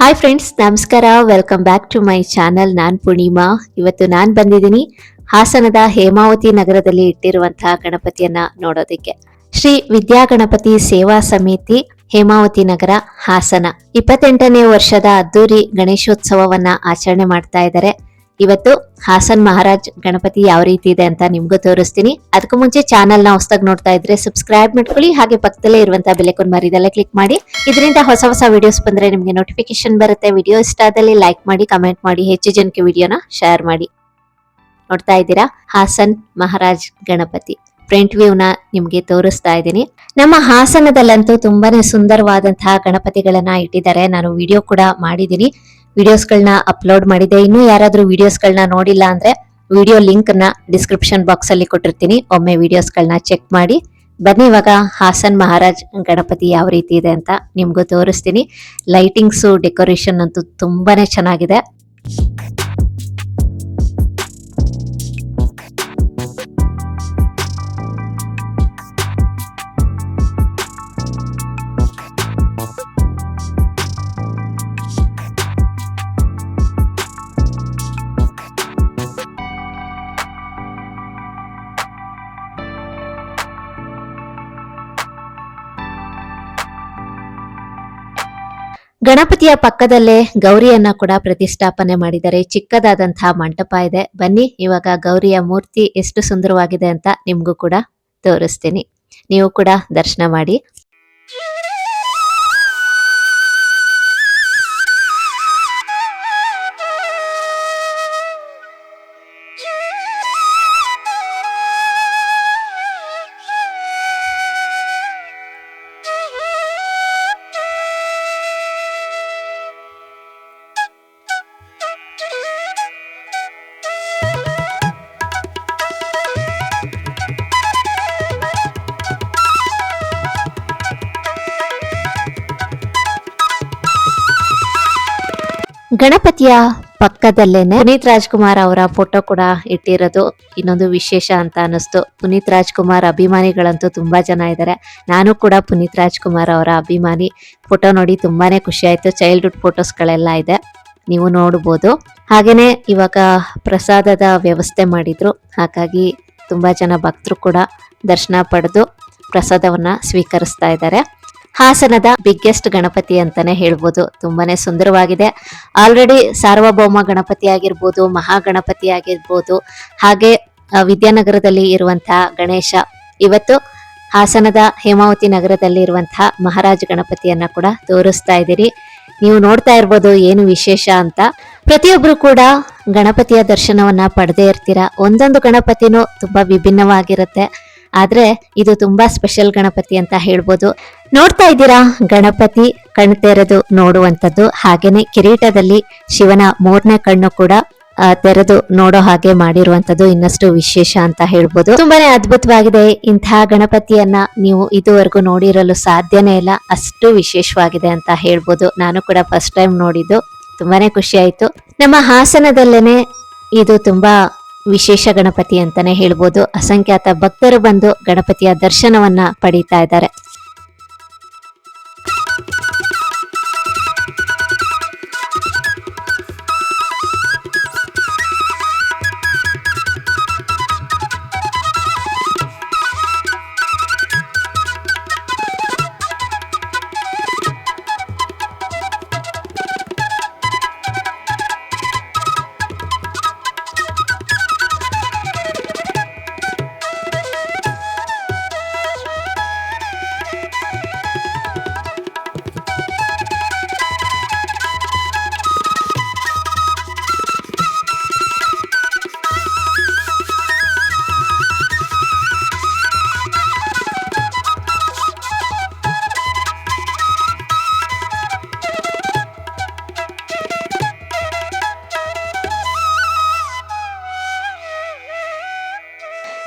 Hi friends ನಮಸ್ಕಾರ. Welcome back to my channel ನಾನ್ ಪೂರ್ಣಿಮಾ. ಇವತ್ತು ನಾನ್ ಬಂದಿದ್ದೀನಿ ಹಾಸನದ ಹೇಮಾವತಿ ನಗರದಲ್ಲಿ ಇಟ್ಟಿರುವಂತಹ ಗಣಪತಿಯನ್ನ ನೋಡೋದಕ್ಕೆ. ಶ್ರೀ ವಿದ್ಯಾ ಗಣಪತಿ ಸೇವಾ ಸಮಿತಿ, ಹೇಮಾವತಿ ನಗರ, ಹಾಸನ. ಇಪ್ಪತ್ತೆಂಟನೇ ವರ್ಷದ ಅದ್ದೂರಿ ಗಣೇಶೋತ್ಸವವನ್ನ ಆಚರಣೆ ಮಾಡ್ತಾ ಇದ್ದಾರೆ. ಇವತ್ತು ಹಾಸನ್ ಮಹಾರಾಜ್ ಗಣಪತಿ ಯಾವ ರೀತಿ ಇದೆ ಅಂತ ನಿಮ್ಗೂ ತೋರಿಸ್ತೀನಿ. ಅದಕ್ಕೂ ಮುಂಚೆ ಚಾನಲ್ನ ಹೊಸದಾಗಿ ನೋಡ್ತಾ ಇದ್ರೆ ಸಬ್ಸ್ಕ್ರೈಬ್ ಮಾಡ್ಕೊಳ್ಳಿ, ಹಾಗೆ ಪಕ್ಕದಲ್ಲೇ ಇರುವಂತಹ ಬೆಲೆಕೊಂಡ್ ಮರಿದೆಲ್ಲ ಕ್ಲಿಕ್ ಮಾಡಿ. ಇದರಿಂದ ಹೊಸ ಹೊಸ ವಿಡಿಯೋಸ್ ಬಂದ್ರೆ ನಿಮ್ಗೆ ನೋಟಿಫಿಕೇಶನ್ ಬರುತ್ತೆ. ವಿಡಿಯೋ ಇಷ್ಟ ಆದಲ್ಲಿ ಲೈಕ್ ಮಾಡಿ ಕಮೆಂಟ್ ಮಾಡಿ, ಹೆಚ್ಚು ಜನಕ್ಕೆ ವಿಡಿಯೋನ ಶೇರ್ ಮಾಡಿ. ನೋಡ್ತಾ ಇದ್ದೀರಾ? ಹಾಸನ್ ಮಹಾರಾಜ್ ಗಣಪತಿ. ಫ್ರಂಟ್ ವ್ಯೂನ ನಿಮ್ಗೆ ತೋರಿಸ್ತಾ ಇದ್ದೀನಿ. ನಮ್ಮ ಹಾಸನದಲ್ಲಂತೂ ತುಂಬಾನೇ ಸುಂದರವಾದಂತಹ ಗಣಪತಿಗಳನ್ನ ಇಟ್ಟಿದ್ದಾರೆ. ನಾನು ವಿಡಿಯೋ ಕೂಡ ಮಾಡಿದ್ದೀನಿ. ವಿಡಿಯೋಸ್ಗಳನ್ನ ಅಪ್ಲೋಡ್ ಮಾಡಿದೆ. ಇನ್ನೂ ವಿಡಿಯೋಸ್ ವಿಡಿಯೋಸ್ಗಳನ್ನ ನೋಡಿಲ್ಲ ಅಂದ್ರೆ ವಿಡಿಯೋ ಲಿಂಕ್ನ ಡಿಸ್ಕ್ರಿಪ್ಷನ್ ಬಾಕ್ಸ್ ಅಲ್ಲಿ ಕೊಟ್ಟಿರ್ತೀನಿ. ಒಮ್ಮೆ ವಿಡಿಯೋಸ್ಗಳನ್ನ ಚೆಕ್ ಮಾಡಿ. ಬನ್ನಿ ಇವಾಗ ಹಾಸನ್ ಮಹಾರಾಜ್ ಗಣಪತಿ ಯಾವ ರೀತಿ ಇದೆ ಅಂತ ನಿಮಗೂ ತೋರಿಸ್ತೀನಿ. ಲೈಟಿಂಗ್ಸು, ಡೆಕೋರೇಷನ್ ಅಂತೂ ತುಂಬಾನೇ ಚೆನ್ನಾಗಿದೆ. ಗಣಪತಿಯ ಪಕ್ಕದಲ್ಲೇ ಗೌರಿಯನ್ನ ಕೂಡ ಪ್ರತಿಷ್ಠಾಪನೆ ಮಾಡಿದ್ದಾರೆ. ಚಿಕ್ಕದಾದಂತಹ ಮಂಟಪ ಇದೆ. ಬನ್ನಿ, ಇವಾಗ ಗೌರಿಯ ಮೂರ್ತಿ ಎಷ್ಟು ಸುಂದರವಾಗಿದೆ ಅಂತ ನಿಮ್ಗೂ ಕೂಡ ತೋರಿಸ್ತೀನಿ. ನೀವು ಕೂಡ ದರ್ಶನ ಮಾಡಿ. ಗಣಪತಿಯ ಪಕ್ಕದಲ್ಲೇನೆ ಪುನೀತ್ ರಾಜ್ಕುಮಾರ್ ಅವರ ಫೋಟೋ ಕೂಡ ಇಟ್ಟಿರೋದು ಇನ್ನೊಂದು ವಿಶೇಷ ಅಂತ ಅನ್ನಿಸ್ತು. ಪುನೀತ್ ರಾಜ್ಕುಮಾರ್ ಅಭಿಮಾನಿಗಳಂತೂ ತುಂಬಾ ಜನ ಇದ್ದಾರೆ ನಾನು ಕೂಡ ಪುನೀತ್ ರಾಜ್ಕುಮಾರ್ ಅವರ ಅಭಿಮಾನಿ. ಫೋಟೋ ನೋಡಿ ತುಂಬಾನೇ ಖುಷಿ ಆಯ್ತು. ಚೈಲ್ಡ್ಹುಡ್ ಫೋಟೋಸ್ಗಳೆಲ್ಲ ಇದೆ. ನೀವು ನೋಡ್ಬೋದು. ಹಾಗೇನೆ ಇವಾಗ ಪ್ರಸಾದದ ವ್ಯವಸ್ಥೆ ಮಾಡಿದ್ರು. ಹಾಗಾಗಿ ತುಂಬಾ ಜನ ಭಕ್ತರು ಕೂಡ ದರ್ಶನ ಪಡೆದು ಪ್ರಸಾದವನ್ನ ಸ್ವೀಕರಿಸ್ತಾ ಇದ್ದಾರೆ. ಹಾಸನದ ಬಿಗ್ಗೆಸ್ಟ್ ಗಣಪತಿ ಅಂತಾನೆ ಹೇಳ್ಬೋದು. ತುಂಬಾನೇ ಸುಂದರವಾಗಿದೆ. ಆಲ್ರೆಡಿ ಸಾರ್ವಭೌಮ ಗಣಪತಿ ಆಗಿರ್ಬೋದು ಮಹಾಗಣಪತಿ ಆಗಿರ್ಬೋದು ಹಾಗೆ ವಿದ್ಯಾನಗರದಲ್ಲಿ ಇರುವಂತಹ ಗಣೇಶ, ಇವತ್ತು ಹಾಸನದ ಹೇಮಾವತಿ ನಗರದಲ್ಲಿ ಇರುವಂತಹ ಮಹಾರಾಜ ಗಣಪತಿಯನ್ನ ಕೂಡ ತೋರಿಸ್ತಾ ಇದ್ದೀರಿ. ನೀವು ನೋಡ್ತಾ ಇರ್ಬೋದು ಏನು ವಿಶೇಷ ಅಂತ. ಪ್ರತಿಯೊಬ್ರು ಕೂಡ ಗಣಪತಿಯ ದರ್ಶನವನ್ನ ಪಡೆದೇ ಇರ್ತೀರಾ. ಒಂದೊಂದು ಗಣಪತಿನೂ ತುಂಬಾ ವಿಭಿನ್ನವಾಗಿರುತ್ತೆ. ಆದ್ರೆ ಇದು ತುಂಬಾ ಸ್ಪೆಷಲ್ ಗಣಪತಿ ಅಂತ ಹೇಳ್ಬೋದು. ನೋಡ್ತಾ ಇದ್ದೀರಾ? ಗಣಪತಿ ಕಣ್ ತೆರೆದು ನೋಡುವಂತದ್ದು ಹಾಗೇನೆ ಕಿರೀಟದಲ್ಲಿ ಶಿವನ ಮೂರನೇ ಕಣ್ಣು ಕೂಡ ತೆರೆದು ನೋಡೋ ಹಾಗೆ ಮಾಡಿರುವಂತದ್ದು ಇನ್ನಷ್ಟು ವಿಶೇಷ ಅಂತ ಹೇಳ್ಬೋದು. ತುಂಬಾನೇ ಅದ್ಭುತವಾಗಿದೆ. ಇಂತಹ ಗಣಪತಿಯನ್ನ ನೀವು ಇದುವರೆಗೂ ನೋಡಿರಲು ಸಾಧ್ಯನೇ ಇಲ್ಲ. ಅಷ್ಟು ವಿಶೇಷವಾಗಿದೆ ಅಂತ ಹೇಳ್ಬೋದು. ನಾನು ಕೂಡ ಫಸ್ಟ್ ಟೈಮ್ ನೋಡಿದ್ದು. ತುಂಬಾನೇ ಖುಷಿ ಆಯ್ತು. ನಮ್ಮ ಹಾಸನದಲ್ಲೇನೆ ಇದು ತುಂಬಾ ವಿಶೇಷ ಗಣಪತಿ ಅಂತಾನೆ ಹೇಳ್ಬೋದು. ಅಸಂಖ್ಯಾತ ಭಕ್ತರು ಬಂದು ಗಣಪತಿಯ ದರ್ಶನವನ್ನ ಪಡೀತಾ ಇದ್ದಾರೆ.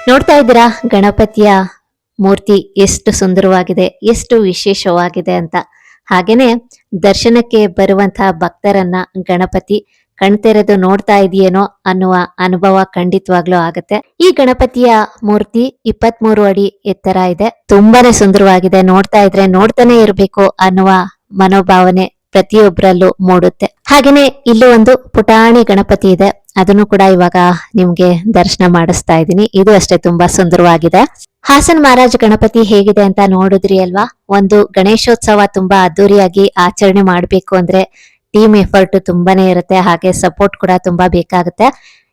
ನೋಡ್ತಾ ಇದ್ದೀರಾ? ಗಣಪತಿಯ ಮೂರ್ತಿ ಎಷ್ಟು ಸುಂದರವಾಗಿದೆ, ಎಷ್ಟು ವಿಶೇಷವಾಗಿದೆ ಅಂತ. ಹಾಗೇನೆ ದರ್ಶನಕ್ಕೆ ಬರುವಂತಹ ಭಕ್ತರನ್ನ ಗಣಪತಿ ಕಣ್ತೆರೆದು ನೋಡ್ತಾ ಇದೆಯೇನೋ ಅನ್ನುವ ಅನುಭವ ಖಂಡಿತವಾಗ್ಲೂ ಆಗತ್ತೆ. ಈ ಗಣಪತಿಯ ಮೂರ್ತಿ ಇಪ್ಪತ್ಮೂರು ಅಡಿ ಎತ್ತರ ಇದೆ. ತುಂಬಾನೇ ಸುಂದರವಾಗಿದೆ. ನೋಡ್ತಾ ಇದ್ರೆ ನೋಡ್ತಾನೆ ಇರ್ಬೇಕು ಅನ್ನುವ ಮನೋಭಾವನೆ ಪ್ರತಿಯೊಬ್ಬರಲ್ಲೂ ಮೂಡುತ್ತೆ. ಹಾಗೇನೆ ಇಲ್ಲೂ ಒಂದು ಪುಟಾಣಿ ಗಣಪತಿ ಇದೆ. ಅದನ್ನು ಕೂಡ ಇವಾಗ ನಿಮ್ಗೆ ದರ್ಶನ ಮಾಡಿಸ್ತಾ ಇದ್ದೀನಿ. ಇದು ಅಷ್ಟೇ ತುಂಬಾ ಸುಂದರವಾಗಿದೆ. ಹಾಸನ್ ಮಹಾರಾಜ ಗಣಪತಿ ಹೇಗಿದೆ ಅಂತ ನೋಡಿದ್ರಿ ಅಲ್ವಾ? ಒಂದು ಗಣೇಶೋತ್ಸವ ತುಂಬಾ ಅದ್ದೂರಿಯಾಗಿ ಆಚರಣೆ ಮಾಡಬೇಕು ಅಂದ್ರೆ ಟೀಮ್ ಎಫರ್ಟ್ ತುಂಬಾನೇ ಇರುತ್ತೆ. ಹಾಗೆ ಸಪೋರ್ಟ್ ಕೂಡ ತುಂಬಾ ಬೇಕಾಗುತ್ತೆ.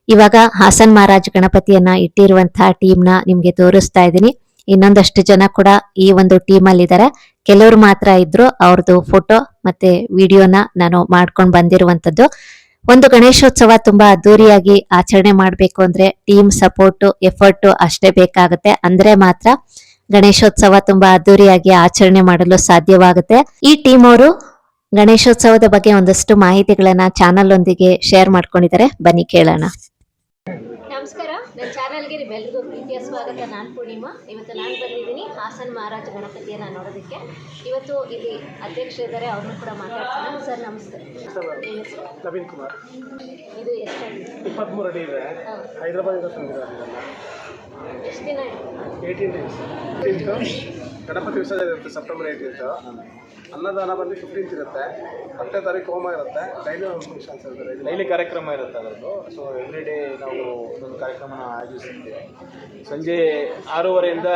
ಇವಾಗ ಹಾಸನ್ ಮಹಾರಾಜ್ ಗಣಪತಿಯನ್ನ ಇಟ್ಟಿರುವಂತಹ ಟೀಮ್ನ ನಿಮ್ಗೆ ತೋರಿಸ್ತಾ ಇದ್ದೀನಿ. ಇನ್ನೊಂದಷ್ಟು ಜನ ಕೂಡ ಈ ಒಂದು ಟೀಮ್ ಅಲ್ಲಿ ಇದಾರೆ ಕೆಲವರು ಮಾತ್ರ ಇದ್ರು ಅವ್ರದ್ದು ಫೋಟೋ ಮತ್ತೆ ವಿಡಿಯೋನ ನಾನು ಮಾಡ್ಕೊಂಡು ಬಂದಿರುವಂತದ್ದು. ಒಂದು ಗಣೇಶೋತ್ಸವ ತುಂಬಾ ಅದ್ದೂರಿಯಾಗಿ ಆಚರಣೆ ಮಾಡಬೇಕು ಅಂದ್ರೆ ಟೀಮ್ ಸಪೋರ್ಟ್, ಎಫರ್ಟ್ ಅಷ್ಟೇ ಬೇಕಾಗುತ್ತೆ. ಅಂದ್ರೆ ಮಾತ್ರ ಗಣೇಶೋತ್ಸವ ತುಂಬಾ ಅದ್ದೂರಿಯಾಗಿ ಆಚರಣೆ ಮಾಡಲು ಸಾಧ್ಯವಾಗುತ್ತೆ. ಈ ಟೀಮ್ ಅವರು ಗಣೇಶೋತ್ಸವದ ಬಗ್ಗೆ ಒಂದಷ್ಟು ಮಾಹಿತಿಗಳನ್ನ ಚಾನಲ್ ಒಂದಿಗೆ ಶೇರ್ ಮಾಡ್ಕೊಂಡಿದ್ದಾರೆ. ಬನ್ನಿ ಕೇಳೋಣ. ನಮಸ್ಕಾರ. ನನ್ನ ಚಾನಲ್ಗೆ ನಿಮ್ಮೆಲ್ಲರಿಗೂ ಪ್ರೀತಿಯ ಸ್ವಾಗತ. ನಾನು ಪೂರ್ಣಿಮಾ. ಇವತ್ತು ನಾನು ಬಂದಿದ್ದೀನಿ ಹಾಸನ್ ಮಹಾರಾಜ ಗಣಪತಿಯನ್ನು ನೋಡೋದಕ್ಕೆ. ಇವತ್ತು ಇಲ್ಲಿ ಅಧ್ಯಕ್ಷರಿದ್ದಾರೆ ಅವ್ರನ್ನೂ ಕೂಡ ಮಾತಾಡ್ತೀನಿ ಸರ್ ನಮಸ್ತೆ? ನವೀನ್ ಕುಮಾರ್. ಇದು ಎಷ್ಟು ಇಪ್ಪತ್ತ್ಮೂರು ಅಡಿ ಇದೆ. ಹೈದರಾಬಾದ್ ಹೈದರಾಬಾದಿಂದ ತಂದಿದ್ದಾರೆ ಎಷ್ಟು ದಿನ ಏಯ್ಟೀನ್ ಡೇಸ್. ಗಣಪತಿ ವಿಸರ್ಜನೆ ಇರುತ್ತೆ ಸೆಪ್ಟೆಂಬರ್ ಏಯ್ಟೀನ್ತ್ ಅನ್ನದಾನ ಬಂದು ಫಿಫ್ಟೀನ್ತ್ ಇರುತ್ತೆ. ಹತ್ತನೇ ತಾರೀಕು ಹೋಮ ಇರುತ್ತೆ. ಡೈಲಿ ಒಂದು ಫಂಕ್ಷನ್ಸ್ ಇರ್ತಾರೆ ಡೈಲಿ. ಕಾರ್ಯಕ್ರಮ ಇರುತ್ತೆ ಅದರದ್ದು. ಸೊ ಎವ್ರಿ ಡೇ ನಾವು ಒಂದೊಂದು ಕಾರ್ಯಕ್ರಮನ ಆಯೋಜಿಸ್ತೀವಿ. ಸಂಜೆ ಆರೂವರೆಯಿಂದ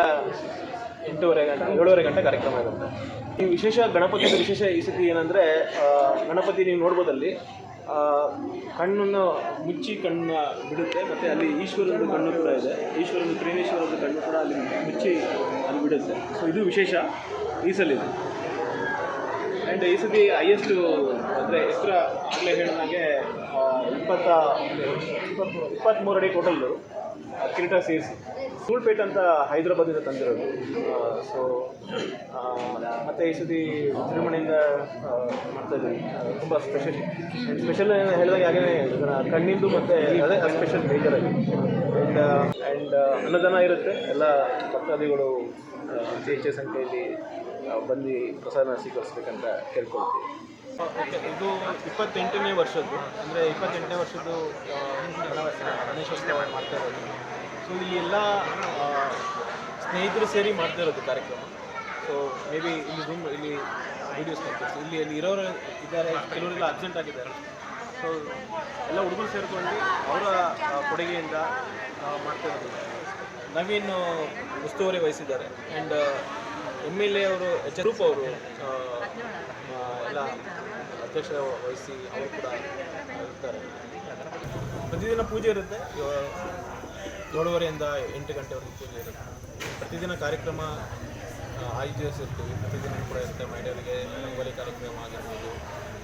ಎಂಟೂವರೆ ಗಂಟೆ, ಏಳುವರೆ ಗಂಟೆ ಕಾರ್ಯಕ್ರಮ ಇರುತ್ತೆ. ಈ ವಿಶೇಷ ಗಣಪತಿಯ ವಿಶೇಷ ಈ ಸತಿ ಏನಂದರೆ ಗಣಪತಿ ನೀವು ನೋಡ್ಬೋದಲ್ಲಿ ಕಣ್ಣನ್ನು ಮುಚ್ಚಿ ಕಣ್ಣನ್ನು ಬಿಡುತ್ತೆ, ಮತ್ತು ಅಲ್ಲಿ ಈಶ್ವರನ ಕಣ್ಣು ಕೂಡ ಇದೆ. ಈಶ್ವರನ ತ್ರಿನೇಶ್ವರದ ಕಣ್ಣು ಕೂಡ ಅಲ್ಲಿ ಮುಚ್ಚಿ ಬಿಡುತ್ತೆ ಸೊ ಇದು ವಿಶೇಷ. ಈ ಇದು. ಆ್ಯಂಡ್ ಈ ಸತಿ ಹೈಯೆಸ್ಟು ಅಂದರೆ ಎತ್ತರ ಆಗಲೇ ಹೇಳಿದಾಗೆ ಇಪ್ಪತ್ತ ಇಪ್ಪತ್ತ್ಮೂರು ಇಪ್ಪತ್ತ್ಮೂರು ಅಡಿ ಟೋಟಲ್ಲು ಕಿರೀಟ ಸೇರಿಸಿ. ಸೂಳ್ಪೇಟ್ ಅಂತ ಹೈದ್ರಾಬಾದಿಂದ ತಂದಿರೋದು. ಸೊ ಮತ್ತು ಈ ಸತಿ ವಿಜೃಂಭಣೆಯಿಂದ ಮಾಡ್ತಾ ಇದ್ದೀವಿ. ತುಂಬ ಸ್ಪೆಷಲ್ ಸ್ಪೆಷಲ್ ಹೇಳಿದಾಗ ಹಾಗೇ ಕಣ್ಣಿಂದು ಮತ್ತು ಅದೇ ಸ್ಪೆಷಲ್ ಮೇಜರಾಗಿ ಆ್ಯಂಡ್ ಆ್ಯಂಡ್ ಅನ್ನದಾನ ಇರುತ್ತೆ. ಎಲ್ಲ ಭಕ್ತಾದಿಗಳು ಅತಿ ಹೆಚ್ಚು ಸಂಖ್ಯೆಯಲ್ಲಿ ಬಂದು ಪ್ರಸಾದನ ಸ್ವೀಕರಿಸಬೇಕಂತ ಕೇಳ್ಕೊಳ್ತೀವಿ. ಇದು ಇಪ್ಪತ್ತೆಂಟನೇ ವರ್ಷದ್ದು, ಅಂದರೆ ಇಪ್ಪತ್ತೆಂಟನೇ ವರ್ಷದ್ದು ಗಣೇಶೋತ್ಸವ ಮಾಡ್ತಾ ಇರೋದು. ಸೊ ಇಲ್ಲಿ ಎಲ್ಲ ಸ್ನೇಹಿತರು ಸೇರಿ ಮಾಡ್ತಾ ಇರೋದು ಕಾರ್ಯಕ್ರಮ. ಸೊ ಮೇ ಬಿ ಇಲ್ಲಿ ರೂಮ್ ಇಲ್ಲಿ ವೀಡಿಯೋಸ್ ಮಾಡ್ತೀವಿ ಇಲ್ಲಿ ಅಲ್ಲಿ ಇರೋರು ಇದ್ದಾರೆ, ಕೆಲವರೆಲ್ಲ ಅರ್ಜೆಂಟ್ ಆಗಿದ್ದಾರೆ. ಸೊ ಎಲ್ಲ ಹುಡುಗರು ಸೇರಿಕೊಂಡು ಅವರ ಕೊಡುಗೆಯಿಂದ ಮಾಡ್ತಾ ಇರೋದು. ನವೀನ್ ಉಸ್ತುವಾರಿ ವಹಿಸಿದ್ದಾರೆ. ಆ್ಯಂಡ್ ಎಂ ಎಲ್ ಎ ಅವರು ಎಚ್ ರೂಪ್ ಅವರು ಎಲ್ಲ ಅಧ್ಯಕ್ಷ ವಹಿಸಿ ಅವರು ಕೂಡ ಇರ್ತಾರೆ ಪ್ರತಿದಿನ ಪೂಜೆ ಇರುತ್ತೆ. ಏಳುವರೆಯಿಂದ ಎಂಟು ಗಂಟೆವರೆಗೆ ಪೂಜೆ ಇರುತ್ತೆ. ಪ್ರತಿದಿನ ಕಾರ್ಯಕ್ರಮ ಆ, ಆಯೋಜಿಸಿರ್ತೀವಿ. ಪ್ರತಿದಿನ ಕೂಡ ಇರುತ್ತೆ. ಮಹಿಳೆಯರಿಗೆ ರಂಗೋಲಿ ಕಾರ್ಯಕ್ರಮ ಆಗಿರ್ಬೋದು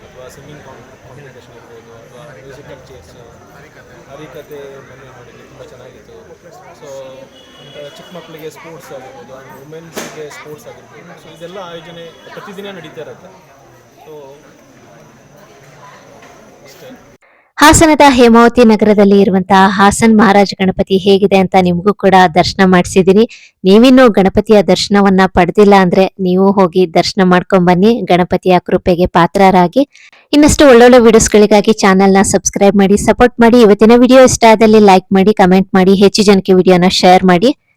ಅಥವಾ ಸಿಂಗಿಂಗ್ ಕಾಂಪಿಟೇಷನ್ ಇರ್ಬೋದು ಅಥವಾ ಮ್ಯೂಸಿಕಲ್ ಚೇರ್ಸ್ ಹರಿಕತೆ ಮನೆ ಸೊ ಚಿಕ್ಕ ಮಕ್ಕಳಿಗೆ ಸ್ಪೋರ್ಟ್ಸ್ ಆಗಿರ್ಬೋದು ಆ್ಯಂಡ್ ವುಮೆನ್ಸ್ಗೆ ಸ್ಪೋರ್ಟ್ಸ್ ಆಗಿರ್ಬೋದು. ಸೊ ಇದೆಲ್ಲ ಆಯೋಜನೆ ಪ್ರತಿದಿನ ನಡೀತಾ ಇರುತ್ತೆ. ಸೊ ಅಷ್ಟೇ. ಹಾಸನದ ಹೇಮಾವತಿ ನಗರದಲ್ಲಿ ಇರುವಂತಹ ಹಾಸನ್ ಮಹಾರಾಜ ಗಣಪತಿ ಹೇಗಿದೆ ಅಂತ ನಿಮಗೂ ಕೂಡ ದರ್ಶನ ಮಾಡಿಸಿದೀನಿ ನೀವಿನ್ನೂ ಗಣಪತಿಯ ದರ್ಶನವನ್ನ ಪಡೆದಿಲ್ಲ ಅಂದ್ರೆ ನೀವು ಹೋಗಿ ದರ್ಶನ ಮಾಡ್ಕೊಂಡ್ ಬನ್ನಿ. ಗಣಪತಿಯ ಕೃಪೆಗೆ ಪಾತ್ರರಾಗಿ. ಇನ್ನಷ್ಟು ಒಳ್ಳೊಳ್ಳೆ ವಿಡಿಯೋಸ್ಗಳಿಗಾಗಿ ನ ಸಬ್ಸ್ಕ್ರೈಬ್ ಮಾಡಿ ಸಪೋರ್ಟ್ ಮಾಡಿ. ಇವತ್ತಿನ ವಿಡಿಯೋ ಇಷ್ಟ ಆದಲ್ಲಿ ಲೈಕ್ ಮಾಡಿ ಕಮೆಂಟ್ ಮಾಡಿ. ಹೆಚ್ಚು ಜನಕ್ಕೆ ವಿಡಿಯೋನ ಶೇರ್ ಮಾಡಿ.